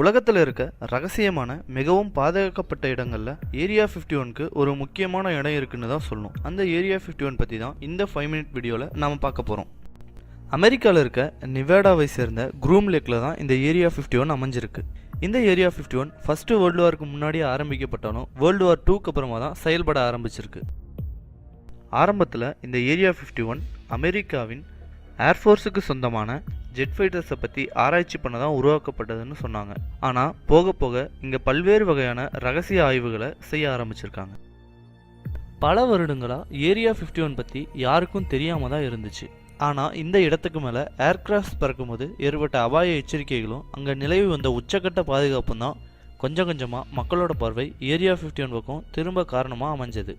உலகத்தில் இருக்க ரகசியமான மிகவும் பாதுகாக்கப்பட்ட இடங்களில் ஏரியா ஃபிஃப்டி ஒன்க்கு ஒரு முக்கியமான இடம் இருக்குன்னு தான் சொல்லணும். அந்த ஏரியா ஃபிஃப்டி ஒன் பற்றி தான் இந்த ஃபைவ் மினிட் வீடியோவில் நாம் பார்க்க போகிறோம் அமெரிக்காவில் இருக்க நிவேடாவை சேர்ந்த குரூம் லேக்கில் தான் இந்த ஏரியா ஃபிஃப்டி ஒன் அமைஞ்சிருக்கு. இந்த area fifty one first world வார்க்கு முன்னாடியே ஆரம்பிக்கப்பட்டாலும் வேர்ல்டு வார் டூக்கு அப்புறமா தான் செயல்பட ஆரம்பிச்சிருக்கு. ஆரம்பத்தில் இந்த ஏரியா ஃபிஃப்டி ஒன் அமெரிக்காவின் ஏர்ஃபோர்ஸுக்கு சொந்தமான ஜெட் ஃபைட்டர்ஸை பற்றி ஆராய்ச்சி பண்ண தான் உருவாக்கப்பட்டதுன்னு சொன்னாங்க. ஆனால் போக போக இங்கே பல்வேறு வகையான ரகசிய ஆய்வுகளை செய்ய ஆரம்பிச்சிருக்காங்க. பல வருடங்களாக ஏரியா ஃபிஃப்டி ஒன் பற்றி யாருக்கும் தெரியாமல் தான் இருந்துச்சு. ஆனால் இந்த இடத்துக்கு மேலே ஏர்கிராஃப்ட் பறக்கும்போது ஏற்பட்ட அபாய எச்சரிக்கைகளும் அங்கே நிலவி வந்த உச்சக்கட்ட பாதுகாப்பும் தான் கொஞ்சம் கொஞ்சமாக மக்களோட பார்வை ஏரியா ஃபிஃப்டி ஒன் பக்கம் திரும்ப காரணமாக அமைஞ்சது.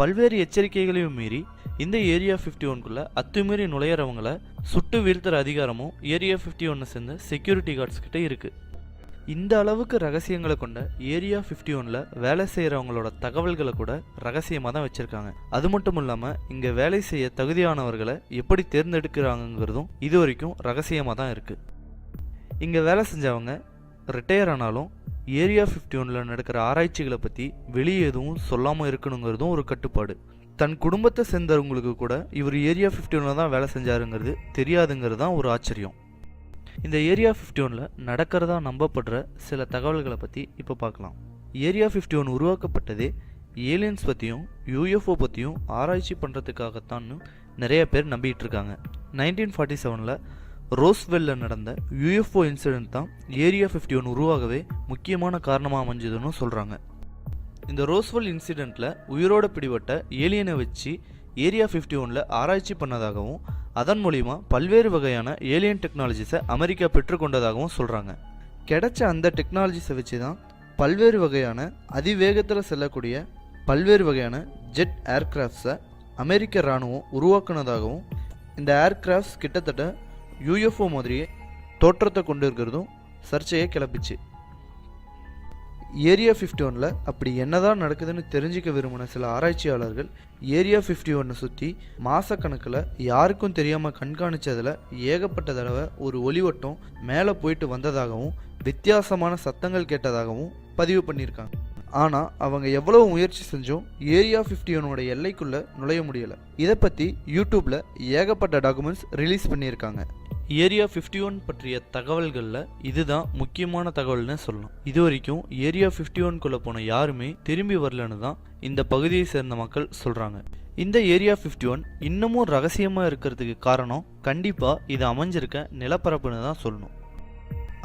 பல்வேறு எச்சரிக்கைகளையும் மீறி இந்த ஏரியா ஃபிஃப்டி ஒன்குள்ளே அத்துமீறி நுழையிறவங்கள சுட்டு வீழ்த்துற அதிகாரமும் ஏரியா ஃபிஃப்டி ஒன்னை சேர்ந்த செக்யூரிட்டி கார்ட்ஸ் கிட்ட இருக்குது இந்த அளவுக்கு ரகசியங்களை கொண்ட ஏரியா ஃபிஃப்டி ஒனில் வேலை செய்கிறவங்களோட தகவல்களை கூட ரகசியமாக தான் வச்சுருக்காங்க. அது மட்டும் இல்லாமல் இங்கே வேலை செய்ய தகுதியானவர்களை எப்படி தேர்ந்தெடுக்கிறாங்கங்கிறதும் இது வரைக்கும் ரகசியமாக தான் இருக்குது இங்கே வேலை செஞ்சவங்க ரிட்டையர் ஆனாலும் ஏரியா ஃபிஃப்டி ஒனில் நடக்கிற ஆராய்ச்சிகளை பற்றி வெளியே எதுவும் சொல்லாமல் இருக்கணுங்கிறதும் ஒரு கட்டுப்பாடு. தன் குடும்பத்தை சேர்ந்தவங்களுக்கு கூட இவர் ஏரியா ஃபிஃப்டி ஒனில் தான் வேலை செஞ்சாருங்கிறது தெரியாதுங்கிறது தான் ஒரு ஆச்சரியம். இந்த ஏரியா ஃபிஃப்டி ஒனில் நடக்கிறதா நம்பப்படுற சில தகவல்களை பற்றி இப்போ பார்க்கலாம். ஏரியா ஃபிஃப்டி ஒன் உருவாக்கப்பட்டதே ஏலியன்ஸ் பற்றியும் யூஎஃப்ஓ பற்றியும் ஆராய்ச்சி பண்ணுறதுக்காகத்தான்னு நிறைய பேர் நம்பிக்கிட்டு இருக்காங்க. நைன்டீன் ஃபார்ட்டி செவனில் ரோஸ்வெல்லில் நடந்த யூஎஃப்ஓ இன்சிடென்ட் தான் ஏரியா ஃபிஃப்டி ஒன் உருவாகவே முக்கியமான காரணமாக அமைஞ்சதுன்னு சொல்கிறாங்க இந்த ரோஸ்வெல் இன்சிடெண்ட்டில் உயிரோட பிடிபட்ட ஏலியனை வச்சு ஏரியா ஃபிஃப்டி ஒனில் ஆராய்ச்சி பண்ணதாகவும் அதன் மூலிமா பல்வேறு வகையான ஏலியன் டெக்னாலஜிஸை அமெரிக்கா பெற்றுக்கொண்டதாகவும் சொல்கிறாங்க கிடைச்ச அந்த டெக்னாலஜிஸை வச்சு தான் பல்வேறு வகையான அதிவேகத்தில் செல்லக்கூடிய பல்வேறு வகையான ஜெட் ஏர்கிராஃப்ட்ஸை அமெரிக்க இராணுவம் உருவாக்குனதாகவும் இந்த ஏர்கிராஃப்ட்ஸ் கிட்டத்தட்ட யூஎஃப்ஓ மாதிரியே தோற்றத்தை கொண்டு இருக்கிறதும் சர்ச்சையை கிளப்பிச்சு. ஏரியா ஃபிஃப்டி ஒனில் அப்படி என்னதான் நடக்குதுன்னு தெரிஞ்சுக்க விரும்பின சில ஆராய்ச்சியாளர்கள் ஏரியா ஃபிஃப்டி ஒன்னை சுற்றி மாதக்கணக்கில் யாருக்கும் தெரியாமல் கண்காணித்ததில் ஏகப்பட்ட தடவை ஒரு ஒளிவட்டம் மேலே போயிட்டு வந்ததாகவும் வித்தியாசமான சத்தங்கள் கேட்டதாகவும் பதிவு பண்ணியிருக்காங்க. ஆனால் அவங்க எவ்வளவு முயற்சி செஞ்சும் ஏரியா ஃபிஃப்டி ஒனோட எல்லைக்குள்ளே நுழைய முடியலை. இதை பற்றி யூடியூப்பில் ஏகப்பட்ட டாக்குமெண்ட்ஸ் ரிலீஸ் பண்ணியிருக்காங்க. ஏரியா ஃபிஃப்டி ஒன் பற்றிய தகவல்களில் இதுதான் முக்கியமான தகவல்னு சொல்லணும். இது வரைக்கும் ஏரியா ஃபிஃப்டி ஒன்குள்ளே போன யாருமே திரும்பி வரலன்னு தான் இந்த பகுதியை சேர்ந்த மக்கள் சொல்கிறாங்க இந்த ஏரியா ஃபிஃப்டி ஒன் இன்னமும் ரகசியமாக இருக்கிறதுக்கு காரணம் கண்டிப்பாக இது அமைஞ்சிருக்க நிலப்பரப்புன்னு தான் சொல்லணும்.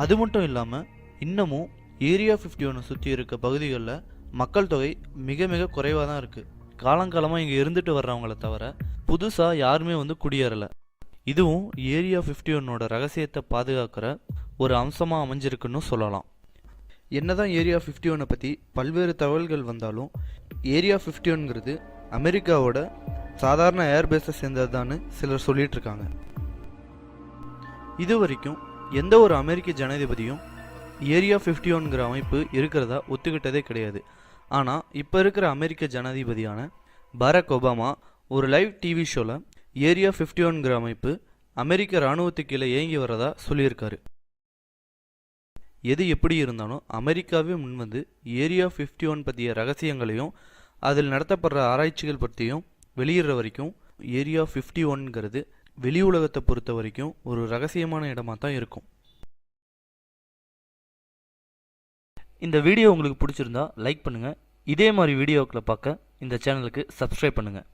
அது மட்டும் இல்லாமல் இன்னமும் ஏரியா ஃபிஃப்டி ஒன்னை சுற்றி இருக்க பகுதிகளில் மக்கள் தொகை மிக மிக குறைவாக தான் இருக்குது காலங்காலமாக இங்கே இருந்துட்டு வர்றவங்கள தவிர புதுசாக யாருமே வந்து குடியேறலை. இதுவும் ஏரியா ஃபிஃப்டி ஒன்னோட ரகசியத்தை பாதுகாக்கிற ஒரு அம்சமாக அமைஞ்சிருக்குன்னு சொல்லலாம். என்னதான் ஏரியா ஃபிஃப்டி ஒன்னை பற்றி பல்வேறு தகவல்கள் வந்தாலும் ஏரியா ஃபிஃப்டி ஒன்ங்கிறது அமெரிக்காவோட சாதாரண ஏர்பேஸை சேர்ந்ததுதான்னு சிலர் சொல்லிட்டு இருக்காங்க இது வரைக்கும் எந்த ஒரு அமெரிக்க ஜனாதிபதியும் ஏரியா ஃபிஃப்டி ஒன்கிற அமைப்பு இருக்கிறதா ஒத்துக்கிட்டதே கிடையாது. ஆனால் இப்போ இருக்கிற அமெரிக்க ஜனாதிபதியான பராக் ஒபாமா ஒரு லைவ் டிவி ஷோவில் ஏரியா ஃபிஃப்டி ஒன்கிற அமைப்பு அமெரிக்க இராணுவத்துக்கு கீழே இயங்கி வரதா சொல்லியிருக்காரு. எது எப்படி இருந்தாலும் அமெரிக்காவே முன்வந்து ஏரியா ஃபிஃப்டி ஒன் பற்றிய ரகசியங்களையும் அதில் நடத்தப்படுற ஆராய்ச்சிகள் பற்றியும் வெளியிடுற வரைக்கும் ஏரியா ஃபிஃப்டி ஒன்ங்கிறது வெளி உலகத்தை பொறுத்த வரைக்கும் ஒரு ரகசியமான இடமாக தான் இருக்கும். இந்த வீடியோ உங்களுக்கு பிடிச்சிருந்தா லைக் பண்ணுங்கள் இதே மாதிரி வீடியோக்களை பார்க்க இந்த சேனலுக்கு சப்ஸ்கிரைப் பண்ணுங்கள்